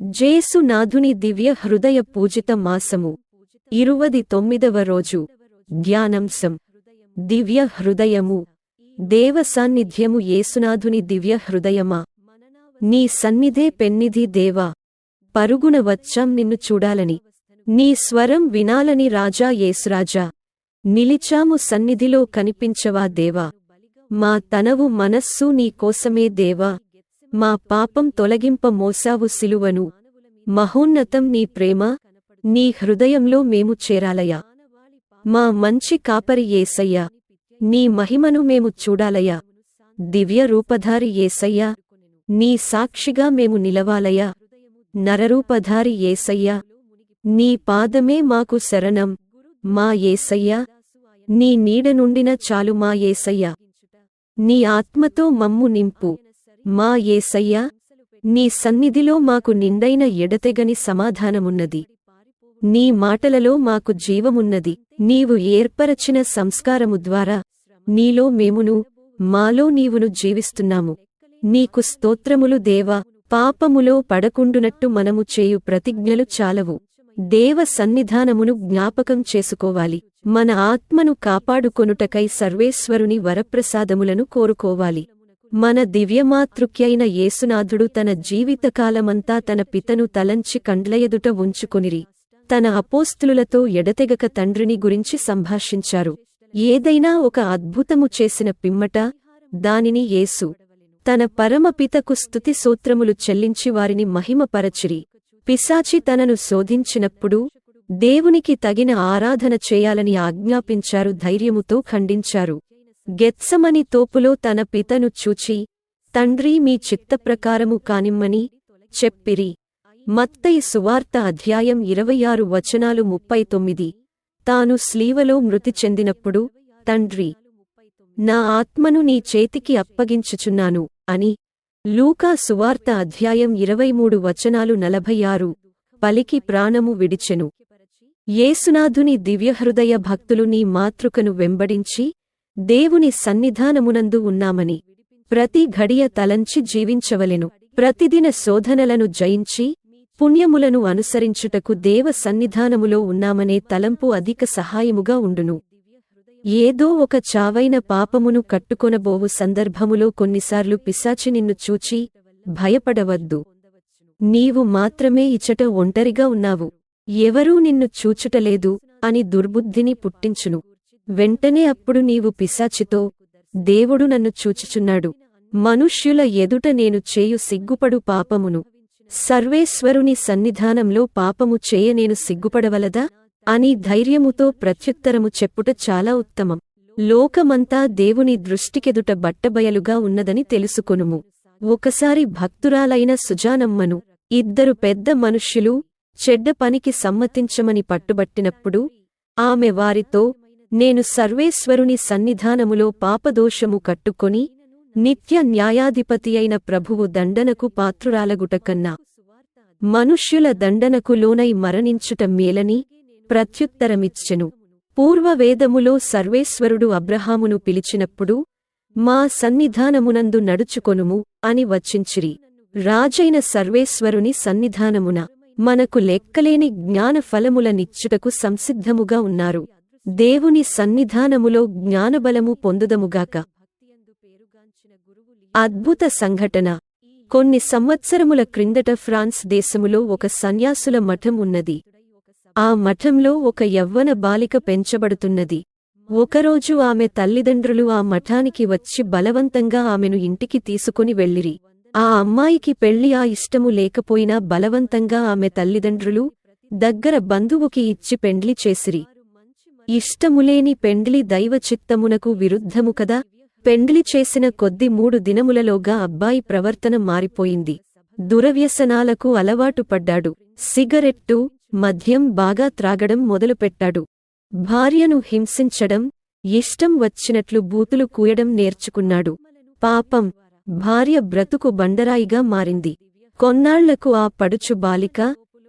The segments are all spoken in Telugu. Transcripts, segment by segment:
జేసునాథుని దివ్య హృదయ పూజిత మాసము. ఇరువది తొమ్మిదవ రోజు. జ్ఞానంశం దివ్య హృదయము. దేవ సాన్నిధ్యము యేసునాథుని దివ్య హృదయమా. నీ సన్నిధే పెన్నిధి దేవా. పరుగున వచ్చాం నిన్ను చూడాలని. నీ స్వరం వినాలని రాజా యేసురాజా. నిలిచాము సన్నిధిలో కనిపించవా దేవా. మా తనవు మనస్సు నీ కోసమే దేవా. మా పాపం తొలగింప మోసావు సిలువను. మహోన్నతం నీ ప్రేమ నీ హృదయంలో మేము చేరాలయా మా మంచి కాపరి ఏసయ్యా నీ మహిమను మేము చూడాలయా దివ్య రూపధారి ఏసయ్యా నీ సాక్షిగా మేము నిలవాలయా నరరూపధారి ఏసయ్యా నీ పాదమే మాకు శరణం. మా ఏసయ్యా నీ నీడ నుండిన చాలు మా ఏసయ్యా. నీ ఆత్మతో మమ్ము నింపు. మా ఏసయ్యా నీ సన్నిధిలో మాకు నిండైన ఎడతెగని సమాధానమున్నది. నీ మాటలలో మాకు జీవమున్నది. నీవు ఏర్పరచిన సంస్కారము ద్వారా నీలో మేమును మాలో నీవును జీవిస్తున్నాము. నీకు స్తోత్రములు దేవా పాపములో పడకుండునట్టు మనము చేయు ప్రతిజ్ఞలు చాలవు. దేవ సన్నిధానమును జ్ఞాపకం చేసుకోవాలి. మన ఆత్మను కాపాడుకొనుటకై సర్వేశ్వరుని వరప్రసాదములను కోరుకోవాలి. మన దివ్యమాతృక్యైన యేసునాథుడు తన జీవితకాలమంతా తన పితను తలంచి కండ్లయదుట ఉంచుకొనిరి. తన అపోస్తులులతో ఎడతెగక తండ్రిని గురించి సంభాషించారు. ఏదైనా ఒక అద్భుతము చేసిన పిమ్మట దానిని యేసు తన పరమపితకు స్తుతి సూత్రములు చెల్లించి వారిని మహిమపరచిరి. పిశాచి తనను శోధించినప్పుడు దేవునికి తగిన ఆరాధన చేయాలని ఆజ్ఞాపించారు ధైర్యముతో ఖండించారు. గెత్సమని తోపులో తన పితను చూచి తండ్రి మీ చిత్తప్రకారము కానిమ్మని చెప్పిరి. మత్తయి సువార్త అధ్యాయం ఇరవై ఆరు వచనాలు ముప్పై తొమ్మిది తాను స్లీవలో మృతి చెందినప్పుడు తండ్రి నా ఆత్మను నీ చేతికి అప్పగించుచున్నాను అని లూకా సువార్త అధ్యాయం ఇరవై మూడు వచనాలు నలభై ఆరు పలికి ప్రాణము విడిచెను. యేసునాథుని దివ్యహృదయ భక్తులు నీ మాతృకను వెంబడించి దేవుని సన్నిధానమునందు ఉన్నామని ప్రతి ఘడియ తలంచి జీవించవలెను. ప్రతిదిన శోధనలను జయించి పుణ్యములను అనుసరించుటకు దేవ సన్నిధానములో ఉన్నామనే తలంపు అధిక సహాయముగా ఉండును. ఏదో ఒక చావైన పాపమును కట్టుకొనబోవు సందర్భములో కొన్నిసార్లు పిశాచి నిన్ను చూచి భయపడవద్దు. నీవు మాత్రమే ఇచట ఒంటరిగా ఉన్నావు. ఎవరూ నిన్ను చూచుటలేదు అని దుర్బుద్ధిని పుట్టించును. వెంటనే అప్పుడు నీవు పిశాచితో దేవుడు నన్ను చూచుచున్నాడు. మనుష్యుల ఎదుట నేను చేయు సిగ్గుపడు పాపమును. సర్వేశ్వరుని సన్నిధానంలో పాపము చేయ నేను సిగ్గుపడవలదా? అని ధైర్యముతో ప్రత్యుత్తరము చెప్పుట చాలా ఉత్తమం. లోకమంతా దేవుని దృష్టికెదుట బట్టబయలుగా ఉన్నదని తెలుసుకొనుము. ఒకసారి భక్తురాలైన సుజానమ్మను ఇద్దరు పెద్ద మనుష్యులు చెడ్డ పనికి సమ్మతించమని పట్టుబట్టినప్పుడు ఆమె వారితో నేను సర్వేశ్వరుని సన్నిధానములో పాపదోషము కట్టుకొని నిత్య న్యాయాధిపతి అయిన ప్రభువు దండనకు పాత్రురాలగుటకన్నా మనుష్యుల దండనకు లోనై మరణించుట మేలని ప్రత్యుత్తరమిచ్చెను. పూర్వవేదములో సర్వేశ్వరుడు అబ్రహామును పిలిచినప్పుడు మా సన్నిధానమునందు నడుచుకొనుము అని వచ్చించిరి రాజైన సర్వేశ్వరుని సన్నిధానమున మనకు లెక్కలేని జ్ఞాన ఫలముల నిచ్చుటకు సంసిద్ధముగా ఉన్నారు. దేవుని సన్నిధానములో జ్ఞానబలము పొందుదముగాక. అద్భుత సంఘటన. కొన్ని సంవత్సరముల క్రిందట ఫ్రాన్స్ దేశములో ఒక సన్యాసుల మఠం ఉన్నది. ఆ మఠంలో ఒక యవ్వన బాలిక పెంచబడుతున్నది. ఒకరోజు ఆమె తల్లిదండ్రులు ఆ మఠానికి వచ్చి బలవంతంగా ఆమెను ఇంటికి తీసుకుని వెళ్ళిరి. ఆ అమ్మాయికి పెళ్ళి ఆ ఇష్టము లేకపోయినా బలవంతంగా ఆమె తల్లిదండ్రులు దగ్గర బంధువుకి ఇచ్చి పెండ్లి చేసిరి. ఇష్టములేని పెండ్లి దైవచిత్తమునకు విరుద్ధము కదా? పెండ్లి చేసిన కొద్ది మూడు దినములలోగా అబ్బాయి ప్రవర్తన మారిపోయింది. దురవ్యసనాలకు అలవాటు పడ్డాడు. సిగరెట్టు మద్యం బాగా త్రాగడం మొదలుపెట్టాడు. భార్యను హింసించడం ఇష్టం వచ్చినట్లు బూతులు కూయడం నేర్చుకున్నాడు. పాపం భార్య బ్రతుకు బండరాయిగా మారింది. కొన్నాళ్ళకు ఆ పడుచు బాలిక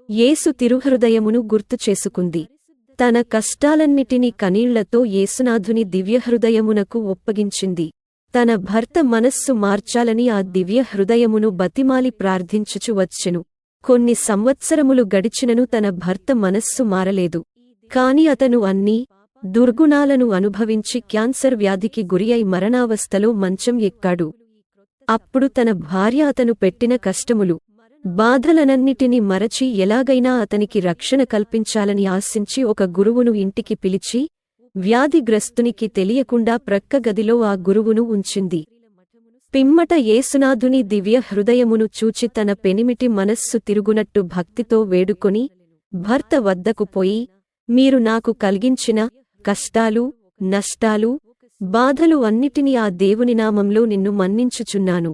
యేసు తిరుహృదయమును గుర్తు చేసుకుంది తన కష్టాలన్నిటినీ కనీళ్ళతో యేసునాథుని దివ్యహృదయమునకు ఒప్పగించింది. తన భర్త మనస్సు మార్చాలని ఆ దివ్య హృదయమును బతిమాలి ప్రార్థించుచు వచ్చెను. కొన్ని సంవత్సరములు గడిచినను తన భర్త మనస్సు మారలేదు. కాని అతను అన్నీ దుర్గుణాలను అనుభవించి క్యాన్సర్ వ్యాధికి గురియై మరణావస్థలో మంచం ఎక్కాడు. అప్పుడు తన భార్య అతను పెట్టిన కష్టములు బాధలనన్నిటినీ మరచి ఎలాగైనా అతనికి రక్షణ కల్పించాలని ఆశించి ఒక గురువును ఇంటికి పిలిచి వ్యాధిగ్రస్తునికి తెలియకుండా ప్రక్క గదిలో ఆ గురువును ఉంచింది. పిమ్మట యేసునాథుని దివ్య హృదయమును చూచి తన పెనిమిటి మనస్సు తిరుగునట్టు భక్తితో వేడుకొని భర్త వద్దకు పోయి మీరు నాకు కలిగించిన కష్టాలు నష్టాలు బాధలు అన్నిటినీ ఆ దేవుని నామంలో నిన్ను మన్నించుచున్నాను.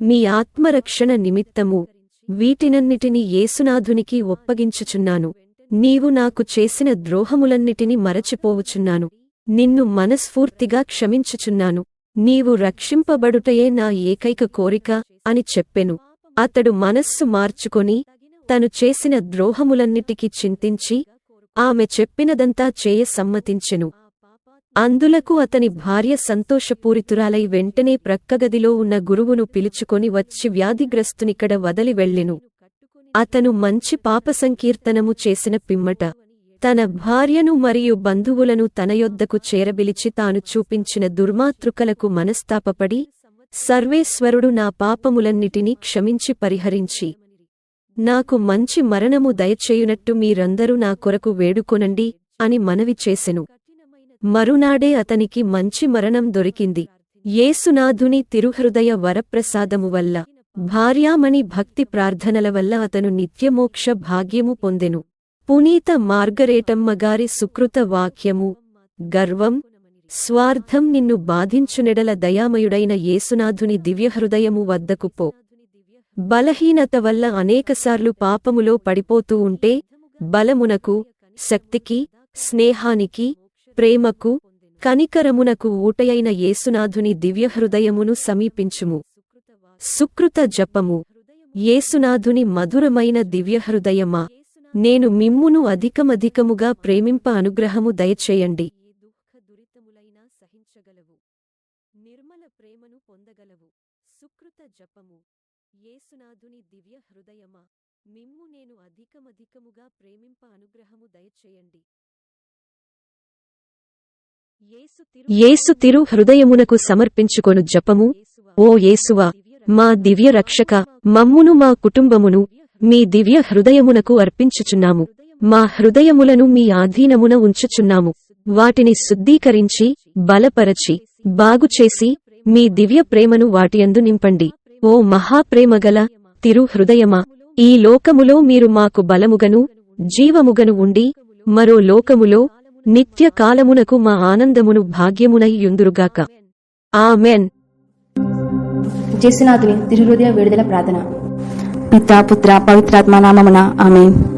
మీ ఆత్మరక్షణ నిమిత్తము. వీటినన్నిటిని యేసునాథునికి ఒప్పగించుచున్నాను. నీవు నాకు చేసిన ద్రోహములన్నిటిని మరచిపోవుచున్నాను. నిన్ను మనస్ఫూర్తిగా క్షమించుచున్నాను. నీవు రక్షింపబడుటయే నా ఏకైక కోరిక అని చెప్పెను. అతడు మనస్సు మార్చుకొని తను చేసిన ద్రోహములన్నిటికీ చింతించి ఆమె చెప్పినదంతా చేయ సమ్మతించెను. అందులకు అతని భార్య సంతోషపూరితురాలై వెంటనే ప్రక్కగదిలో ఉన్న గురువును పిలుచుకొని వచ్చి వ్యాధిగ్రస్తునిక్కడ వదలి వెళ్ళెను. అతను మంచి పాప సంకీర్తనము చేసిన పిమ్మట తన భార్యను మరియు బంధువులను తన యొద్దకు చేరబిలిచి తాను చూపించిన దుర్మాతృకలకు మనస్తాపపడి సర్వేశ్వరుడు నా పాపములన్నిటినీ క్షమించి పరిహరించి నాకు మంచి మరణము దయచేయునట్టు మీరందరూ నా కొరకు వేడుకొనండి అని మనవి చేసెను. మరునాడే అతనికి మంచి మరణం దొరికింది. ఏసునాథుని తిరుహృదయ వరప్రసాదము వల్ల భార్యామణి భక్తి ప్రార్థనల వల్ల అతను నిత్యమోక్ష భాగ్యము పొందెను. పునీత మార్గరేటమ్మగారి సుకృత వాక్యము గర్వం స్వార్థం నిన్ను బాధించునెడల దయామయుడైన యేసునాథుని దివ్యహృదయము వద్దకు పో. బలహీనత వల్ల అనేకసార్లు పాపములో పడిపోతూ ఉంటే బలమునకు శక్తికి స్నేహానికి ప్రేమకు కనికరమునకు ఊటయైన యేసునాథుని దివ్యహృదయమును సమీపించుము. సుకృత జపము. యేసునాథుని మధురమైన దివ్యహృదయమా. నేను మిమ్మును అధికమధికముగా ప్రేమింప అనుగ్రహము దయచేయండి. నిర్మల ప్రేమను పొందగలవు. సుకృత జపము. యేసునాథుని దివ్య హృదయమా మిమ్ము నేను అధికమధికముగా ప్రేమింప అనుగ్రహము దయచేయండి. యేసు తిరు హృదయమునకు సమర్పించుకొను జపము. ఓ యేసువా మా దివ్య రక్షక మమ్మును మా కుటుంబమును మీ దివ్య హృదయమునకు అర్పించుచున్నాము. మా హృదయములను మీ ఆధీనమున ఉంచుచున్నాము. వాటిని శుద్ధీకరించి బలపరచి బాగుచేసి మీ దివ్య ప్రేమను వాటియందు నింపండి. ఓ మహాప్రేమగల తిరు హృదయమా ఈ లోకములో మీరు మాకు బలముగను జీవముగను ఉండి మరో లోకములో నిత్య కాలమునకు మా ఆనందమును భాగ్యమునై యుందురుగాక. ఆమెన్. జేసునాథుని తిరుహృదయ విడుదల ప్రార్థన. పిత పుత్ర పవిత్రాత్మ నామమున ఆమెన్.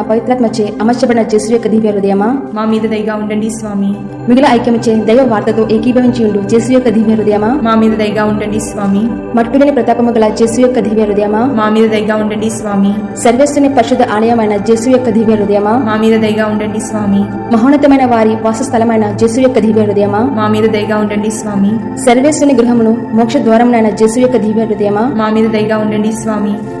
పవిత్రాత్మచే అమర్చబడిన జస్సు యొక్క దివ్య హృదయమా? మా మీద దయగా ఉండండి స్వామి. మిగిలిన ఐక్యమిచ్చే దైవ వార్తతో ఏకీభవించి ఉండు జస్సు యొక్క దివ్య హృదయమా? మా మీద దయగా ఉండండి స్వామి. మట్టులేని ప్రతాపము గల జస్సు యొక్క దివ్య హృదయమా? మా మీద దయగా ఉండండి స్వామి. సర్వేశ్వని పరిశుద్ధ ఆలయమైన జస్సు యొక్క దివ్య హృదయమా? మా మీద దయగా ఉండండి స్వామి. మహోన్నతమైన వారి వాసస్థలమైన జస్సు యొక్క దివ్య హృదయమా? మా మీద దయగా ఉండండి స్వామి. సర్వేశ్వని గృహమును మోక్ష ద్వారమునైన జస్సు యొక్క దివ్య హృదయమా? మా మీద దయగా ఉండండి స్వామి.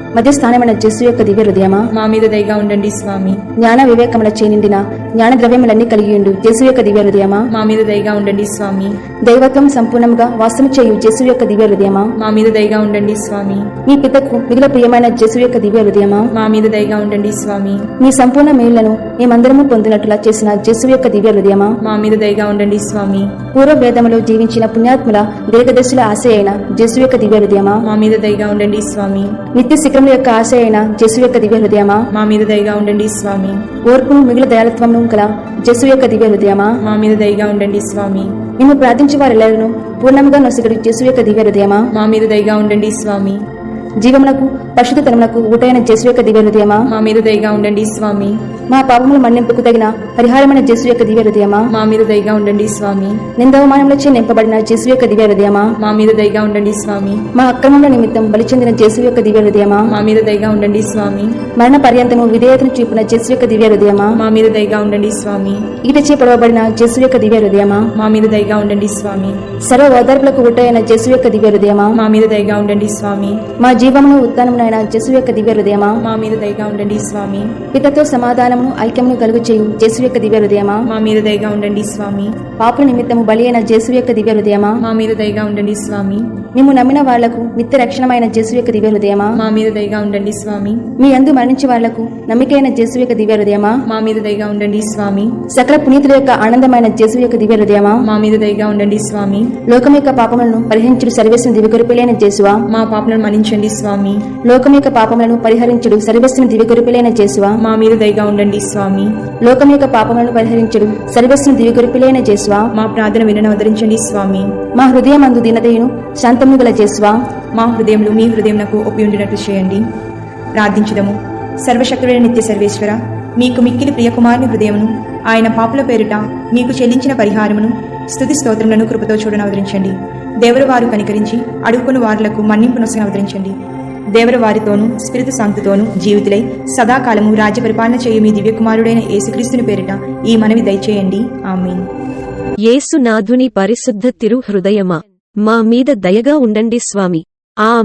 మధ్యస్థానమైన జస్సు యొక్క దివ్య హృదయమా? మా మీద దయగా ఉండండి స్వామి. జ్ఞాన వివేకముల చేనిండిన జ్ఞాన ద్రవ్యములన్నీ కలిగి ఉండు జస్సు యొక్క దివ్య హృదయమా? మా మీద దయగా ఉండండి స్వామి. దైవత్వం సంపూర్ణంగా వాసము చేయు జస్సు యొక్క దివ్య హృదయమా? మా మీద దయగా ఉండండి స్వామి. మీ పితకు మిగిలిన ప్రియమైన జస్సు యొక్క దివ్య హృదయమా? మా మీద దయగా ఉండండి స్వామి. మీ సంపూర్ణ మేళ్ళను మేమందరము పొందినట్లుగా చేసిన జస్సు యొక్క దివ్య హృదయమా? మా మీద దయగా ఉండండి స్వామి. పూర్వ వేదములో జీవించిన పుణ్యాత్ముల దీర్ఘదర్శుల ఆశ అయిన జస్సు యొక్క దివ్య హృదయమా? మా మీద దయగా ఉండండి స్వామి. నిత్య శిఖరముల యొక్క ఆశ అయిన జస్సు యొక్క దివ్య హృదయమా? మా మీద దయగా ఉండండి స్వామి. ఓర్పును మిగిలిన దయాలత్వమును గల జస్సు యొక్క దివ్య హృదయమా? మా మీద దయగా ఉండండి స్వామి. మేము ప్రార్థించే వారెల్లరూ పూర్ణముగా నొసగడు జస్సు యొక్క దివ్య హృదయమా? మా మీద దయగా ఉండండి స్వామి. జీవమునకు పరిశుద్ధతనమునకు ఊటైన జస్సు యొక్క దివ్య హృదయమా? మా మీద దయగా ఉండండి స్వామి. మా పాపముల మన్నింపుకు తగిన పరిహారమైన జస్సు యొక్క దివ్య హృదయమా? మా మీద దయగా ఉండండి స్వామి. నిందవమానములచే నింపబడిన జస్సు యొక్క దివ్య హృదయమా? మా మీద దయగా ఉండండి స్వామి. మా అక్రమముల నిమిత్తం బలి చెందిన జస్సు యొక్క దివ్య హృదయమా? మా మీద దయగా ఉండండి స్వామి. మరణ పర్యంతము విధేయతను చూపిన జస్సు యొక్క దివ్య హృదయమా? మా మీద దయగా ఉండండి స్వామి. ఈటచే పొడవబడిన జస్సు యొక్క దివ్య హృదయమా? మా మీద దయగా ఉండండి స్వామి. సర్వ ఓదార్పులకు ఊటైన జస్సు యొక్క దివ్య హృదయమా? మా మీద దయగా ఉండండి స్వామి. మా జీవమును ఉత్తానమునైన జస్సు యొక్క దివ్య హృదయమా? మా మీద దయగా ఉండండి స్వామి. పితతో సమాధానమును ఐక్యమును కలుగు చేయు. జస్సు యొక్క దివ్య హృదయమా? మా మీద దయగా ఉండండి స్వామి. పాపుల నిమిత్తము బలి అయిన జస్సు యొక్క దివ్య హృదయమా? మా మీద దయగా ఉండండి స్వామి. మేము నమ్మిన వాళ్ళకు నిత్య రక్షణమైన జస్సు యొక్క దివ్య హృదయమా? మా మీద దయగా ఉండండి స్వామి. మీ అందు మరణించే వాళ్ళకు నమ్మికైన జస్సు యొక్క దివ్య హృదయమా? మా మీద దయగా ఉండండి స్వామి. సకల పునీతుల యొక్క ఆనందమైన జస్సు యొక్క దివ్య హృదయమా? మా మీద దయగా ఉండండి స్వామి. లోకం యొక్క పాపములను పరిహరించుడు సర్వేశ్వని దివ్యగొరిపిలైన జేసువా మా పాపలను మన్నించండి స్వామి. లోకం యొక్క పాపములను పరిహరించుడు సర్వేశ్వని దివ్యగొరిపిలైన జేసువా మా మీద దయగా ఉండండి స్వామి. లోకం యొక్క పాపములను పరిహరించుడు సర్వేశ్వని దివ్యగొరిపిలైన జేసువా. మా ప్రార్థన వినను అవతరించండి స్వామి. మా హృదయమందు దీనదయును శాంతము గల జేసువా. మా హృదయంలో మీ హృదయంకు ఒప్పి ఉండినట్లు చేయండి. ప్రార్థించదము. సర్వశక్తుడైన నిత్య సర్వేశ్వర మీకు మిక్కిలి ప్రియకుమారుని హృదయమును ఆయన పాపుల పేరిట మీకు చెల్లించిన పరిహారమును స్తుతి స్తోత్రములను కృపతో చూడని అవతరించండి దేవరు వారు కనికరించి అడుగుకుని వారులకు మన్నింపు నొసగని అవతరించండి దేవర వారితోనూ స్పిరితు శాంతితోనూ జీవితులై సదాకాలము రాజ్య పరిపాలన చేయు మీ దివ్యకుమారుడైన యేసుక్రీస్తుని పేరిట ఈ మనవి దయచేయండి. ఆమీన్. యేసునాథుని పరిశుద్ధ తిరు హృదయమా మా మీద దయగా ఉండండి స్వామి. ఆ